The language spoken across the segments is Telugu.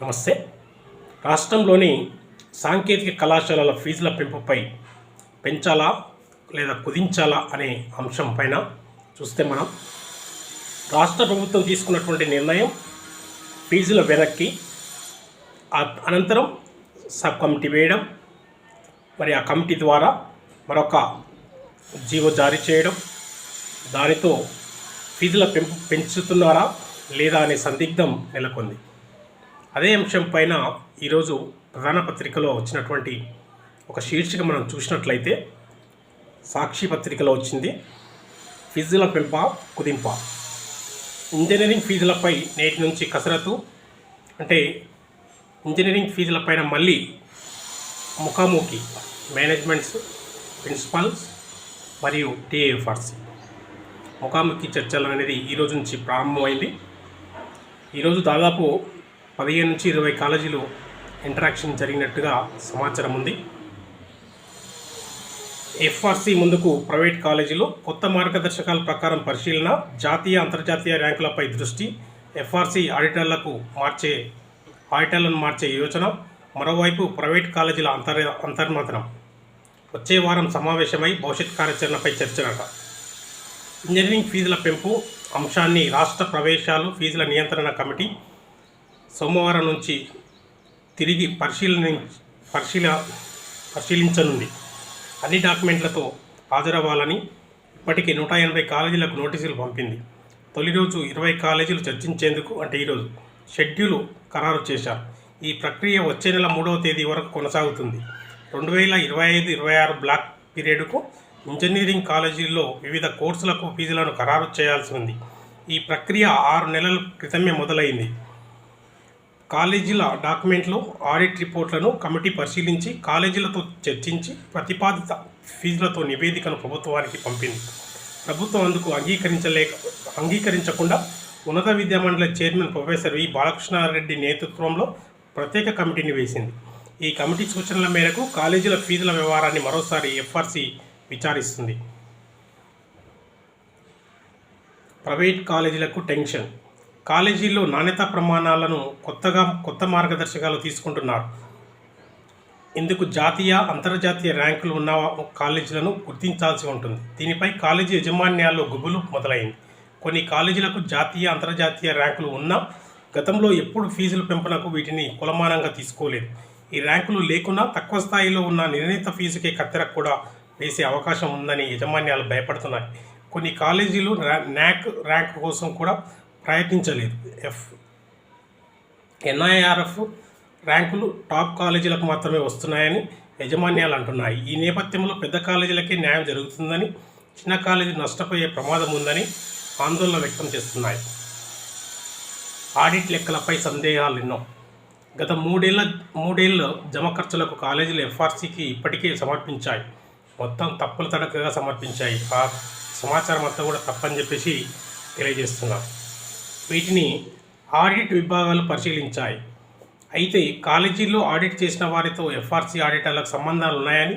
నమస్తే. రాష్ట్రంలోని సాంకేతిక కళాశాలల ఫీజుల పెంపుపై పెంచాలా లేదా కుదించాలా అనే అంశం పైన చూస్తే మనం రాష్ట్ర ప్రభుత్వం తీసుకున్నటువంటి నిర్ణయం ఫీజుల వెనక్కి అనంతరం సబ్ కమిటీ వేయడం మరి ఆ కమిటీ ద్వారా మరొక జీవో జారీ చేయడం దానితో ఫీజుల పెంపు పెంచుతున్నారా లేదా అనే సందిగ్ధం నెలకొంది. అదే అంశం పైన ఈరోజు ప్రధాన పత్రికలో వచ్చినటువంటి ఒక శీర్షిక మనం చూసినట్లయితే సాక్షి పత్రికలో వచ్చింది. ఫీజుల పెంప కుదింప. ఇంజనీరింగ్ ఫీజులపై నేటి నుంచి కసరత్తు అంటే ఇంజనీరింగ్ ఫీజులపైన మళ్ళీ ముఖాముఖి మేనేజ్మెంట్స్ ప్రిన్సిపల్స్ మరియు టీఏఎఫ్ఆర్సి. ముఖాముఖి చర్చలు అనేది ఈ రోజు నుంచి ప్రారంభమైంది. ఈరోజు దాదాపు పదిహేను నుంచి ఇరవై కాలేజీలు ఇంటరాక్షన్ జరిగినట్టుగా సమాచారం ఉంది. ఎఫ్ఆర్సి ముందుకు ప్రైవేట్ కాలేజీలు కొత్త మార్గదర్శకాల ప్రకారం పరిశీలన జాతీయ అంతర్జాతీయ ర్యాంకులపై దృష్టి ఎఫ్ఆర్సి ఆడిటర్లకు మార్చే ఆడిటర్లను మార్చే యోచన మరోవైపు ప్రైవేట్ కాలేజీల అంతర్ అంతర్మతనం. వచ్చే వారం సమావేశమై భవిష్యత్ కార్యాచరణపై చర్చనట ఇంజనీరింగ్ ఫీజుల పెంపు అంశాన్ని రాష్ట్ర ప్రవేశాలు ఫీజుల నియంత్రణ కమిటీ సోమవారం నుంచి తిరిగి పరిశీలన పరిశీల పరిశీలించనుంది. అన్ని డాక్యుమెంట్లతో హాజరవ్వాలని ఇప్పటికే నూట ఎనభై కాలేజీలకు నోటీసులు పంపింది. తొలి రోజు ఇరవై కాలేజీలు చర్చించేందుకు అంటే ఈరోజు షెడ్యూలు ఖరారు చేశారు. ఈ ప్రక్రియ వచ్చే నెల మూడవ తేదీ వరకు కొనసాగుతుంది. రెండు వేల ఇరవై ఐదు ఇరవై ఆరు బ్లాక్ పీరియడ్కు ఇంజనీరింగ్ కాలేజీల్లో వివిధ కోర్సులకు ఫీజులను ఖరారు చేయాల్సి ఉంది. ఈ ప్రక్రియ ఆరు నెలల క్రితమే మొదలైంది. కాలేజీల డాక్యుమెంట్లు ఆడిట్ రిపోర్ట్లను కమిటీ పరిశీలించి కాలేజీలతో చర్చించి ప్రతిపాదిత ఫీజులతో నివేదికను ప్రభుత్వానికి పంపింది. ప్రభుత్వం అందుకు అంగీకరించలేక అంగీకరించకుండా ఉన్నత విద్యామండలి చైర్మన్ ప్రొఫెసర్ వి. బాలకృష్ణారెడ్డి నేతృత్వంలో ప్రత్యేక కమిటీని వేసింది. ఈ కమిటీ సూచనల మేరకు కాలేజీల ఫీజుల వ్యవహారాన్ని మరోసారి ఎఫ్ఆర్సి విచారిస్తుంది. ప్రైవేట్ కాలేజీలకు టెన్షన్ కాలేజీల్లో నాణ్యతా ప్రమాణాలను కొత్తగా కొత్త మార్గదర్శకాలు తీసుకుంటున్నారు. ఇందుకు జాతీయ అంతర్జాతీయ ర్యాంకులు ఉన్న కాలేజీలను గుర్తించాల్సి ఉంటుంది. దీనిపై కాలేజీ యాజమాన్యాల్లో గుబులు మొదలైంది. కొన్ని కాలేజీలకు జాతీయ అంతర్జాతీయ ర్యాంకులు ఉన్నా గతంలో ఎప్పుడు ఫీజుల పెంపునకు వీటిని కులమానంగా తీసుకోలేదు. ఈ ర్యాంకులు లేకున్నా తక్కువ స్థాయిలో ఉన్న నిర్ణీత ఫీజుకే కత్తెర కూడా వేసే అవకాశం ఉందని యజమాన్యాలు భయపడుతున్నాయి. కొన్ని కాలేజీలు ర్యా- న్యాక్ ర్యాంక్ కోసం కూడా ప్రయత్నించలేదు. ఎఫ్ ఎన్ఐఆర్ఎఫ్ ర్యాంకులు టాప్ కాలేజీలకు మాత్రమే వస్తున్నాయని యజమాన్యాలు అంటున్నాయి. ఈ నేపథ్యంలో పెద్ద కాలేజీలకే న్యాయం జరుగుతుందని చిన్న కాలేజీ నష్టపోయే ప్రమాదం ఉందని ఆందోళన వ్యక్తం చేస్తున్నాయి. ఆడిట్ లెక్కలపై సందేహాలు ఎన్నో. గత మూడేళ్ళ మూడేళ్ళలో జమ ఖర్చులకు కాలేజీలు ఎఫ్ఆర్సీకి ఇప్పటికే సమర్పించాయి. మొత్తం తప్పుల తడకగా సమర్పించాయి. ఆ సమాచారం అంతా కూడా తప్పని చెప్పేసి తెలియజేస్తున్నారు. వీటిని ఆడిట్ విభాగాలు పరిశీలించాయి. అయితే కాలేజీల్లో ఆడిట్ చేసిన వారితో ఎఫ్ఆర్సీ ఆడిటర్లకు సంబంధాలు ఉన్నాయని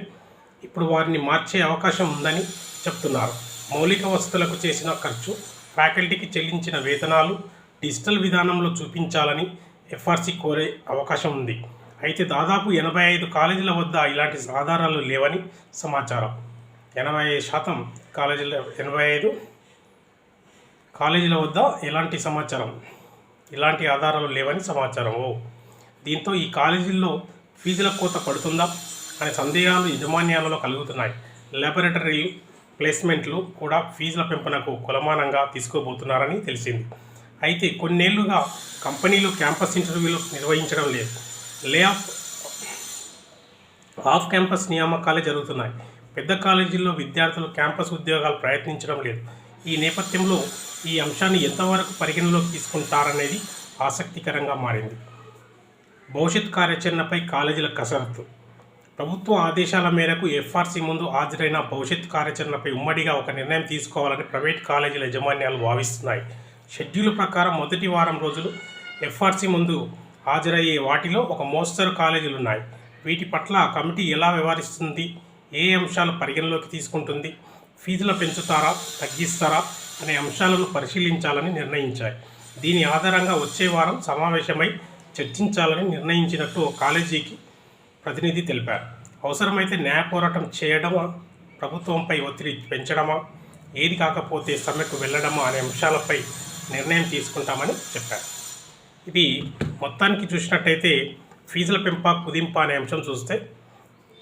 ఇప్పుడు వారిని మార్చే అవకాశం ఉందని చెప్తున్నారు. మౌలిక వసతులకు చేసిన ఖర్చు ఫ్యాకల్టీకి చెల్లించిన వేతనాలు డిజిటల్ విధానంలో చూపించాలని ఎఫ్ఆర్సీ కోరే అవకాశం ఉంది. అయితే దాదాపు ఎనభై ఐదు కాలేజీల వద్ద ఇలాంటి ఆధారాలు లేవని సమాచారం. ఎనభై ఐదు శాతం కాలేజీల ఎనభై ఐదు కాలేజీల వద్ద ఎలాంటి సమాచారం? ఎలాంటి ఆధారాలు లేవని సమాచారం ఓ దీంతో ఈ కాలేజీల్లో ఫీజుల కోత పడుతుందా? అనే సందేహాలు యజమాన్యాలలో కలుగుతున్నాయి. లాబొరేటరీ ప్లేస్మెంట్లు కూడా ఫీజుల పెంపునకు కులమానంగా తీసుకోబోతున్నారని తెలిసింది. అయితే కొన్నేళ్ళుగా కంపెనీలు క్యాంపస్ ఇంటర్వ్యూలు నిర్వహించడం లేదు. లే ఆఫ్ ఆఫ్ క్యాంపస్ నియామకాలే జరుగుతున్నాయి. పెద్ద కాలేజీల్లో విద్యార్థులు క్యాంపస్ ఉద్యోగాలు ప్రయత్నించడం లేదు. ఈ నేపథ్యంలో ఈ అంశాన్ని ఎంతవరకు పరిగణలోకి తీసుకుంటారనేది ఆసక్తికరంగా మారింది. భవిష్యత్ కార్యాచరణపై కాలేజీల కసరత్తు. ప్రభుత్వ ఆదేశాల మేరకు ఎఫ్ఆర్సీ ముందు హాజరైన భవిష్యత్ కార్యాచరణపై ఉమ్మడిగా ఒక నిర్ణయం తీసుకోవాలని ప్రైవేట్ కాలేజీల యజమాన్యాలు భావిస్తున్నాయి. షెడ్యూల్ ప్రకారం మొదటి వారం రోజులు ఎఫ్ఆర్సీ ముందు హాజరయ్యే వాటిలో ఒక మోస్తరు కాలేజీలు ఉన్నాయి వీటి పట్ల కమిటీ ఎలా వ్యవహరిస్తుంది? ఏ అంశాలు పరిగణలోకి తీసుకుంటుంది? ఫీజులు పెంచుతారా తగ్గిస్తారా అనే అంశాలను పరిశీలించాలని నిర్ణయించాయి. దీని ఆధారంగా వచ్చే వారం సమావేశమై చర్చించాలని నిర్ణయించినట్టు కాలేజీకి ప్రతినిధి తెలిపారు. అవసరమైతే న్యాయ పోరాటం చేయడమా ప్రభుత్వంపై ఒత్తిడి పెంచడమా ఏది కాకపోతే సమ్మెకు వెళ్ళడమా అనే అంశాలపై నిర్ణయం తీసుకుంటామని చెప్పారు. ఇది మొత్తానికి చూసినట్టయితే ఫీజుల పెంప కుదింప అనే అంశం చూస్తే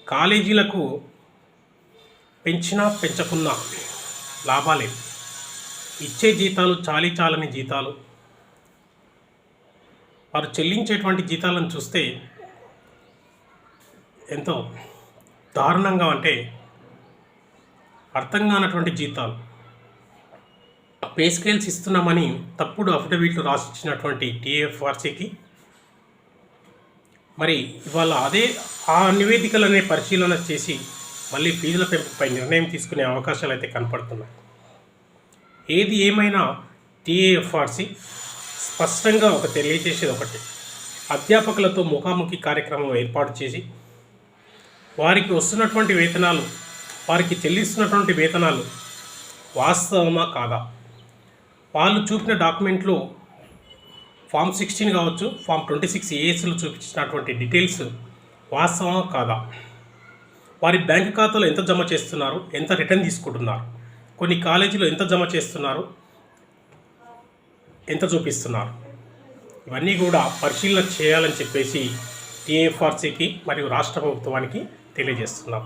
కాలేజీలకు పెంచినా పెంచకున్నా లాభాలే. ఇచ్చే జీతాలు చాలీ చాలని జీతాలు. వారు చెల్లించేటువంటి జీతాలను చూస్తే ఎంతో దారుణంగా అంటే అర్థం కానటువంటి జీతాలు. పే స్కేల్స్ ఇస్తున్నామని తప్పుడు అఫిడవిట్లు రాసిచ్చినటువంటి టీఎఫ్ఆర్సీకి మరి ఇవాళ అదే ఆ నివేదికలనే పరిశీలన చేసి మళ్ళీ ఫీజుల పెంపుపై నిర్ణయం తీసుకునే అవకాశాలు అయితే కనపడుతున్నాయి. ఏది ఏమైనా టీఏఎఫ్ఆర్సి స్పష్టంగా ఒక తెలియజేసేది ఒకటి. అధ్యాపకులతో ముఖాముఖి కార్యక్రమం ఏర్పాటు చేసి వారికి వస్తున్నటువంటి వేతనాలు వారికి చెల్లిస్తున్నటువంటి వేతనాలు వాస్తవమా కాదా? వాళ్ళు చూపిన డాక్యుమెంట్లో ఫామ్ సిక్స్టీన్ కావచ్చు ఫామ్ ట్వంటీ సిక్స్ ఏఎస్లో చూపించినటువంటి డీటెయిల్స్ వాస్తవమా కాదా? వారి బ్యాంక్ ఖాతాలో ఎంత జమ చేస్తున్నారు ఎంత రిటర్న్ తీసుకుంటున్నారు కొన్ని కాలేజీలో ఎంత జమ చేస్తున్నారు ఎంత చూపిస్తున్నారు. ఇవన్నీ కూడా పరిశీలన చేయాలని చెప్పేసి టీఎఫ్ఆర్సీకి మరియు రాష్ట్ర ప్రభుత్వానికి తెలియజేస్తున్నాం.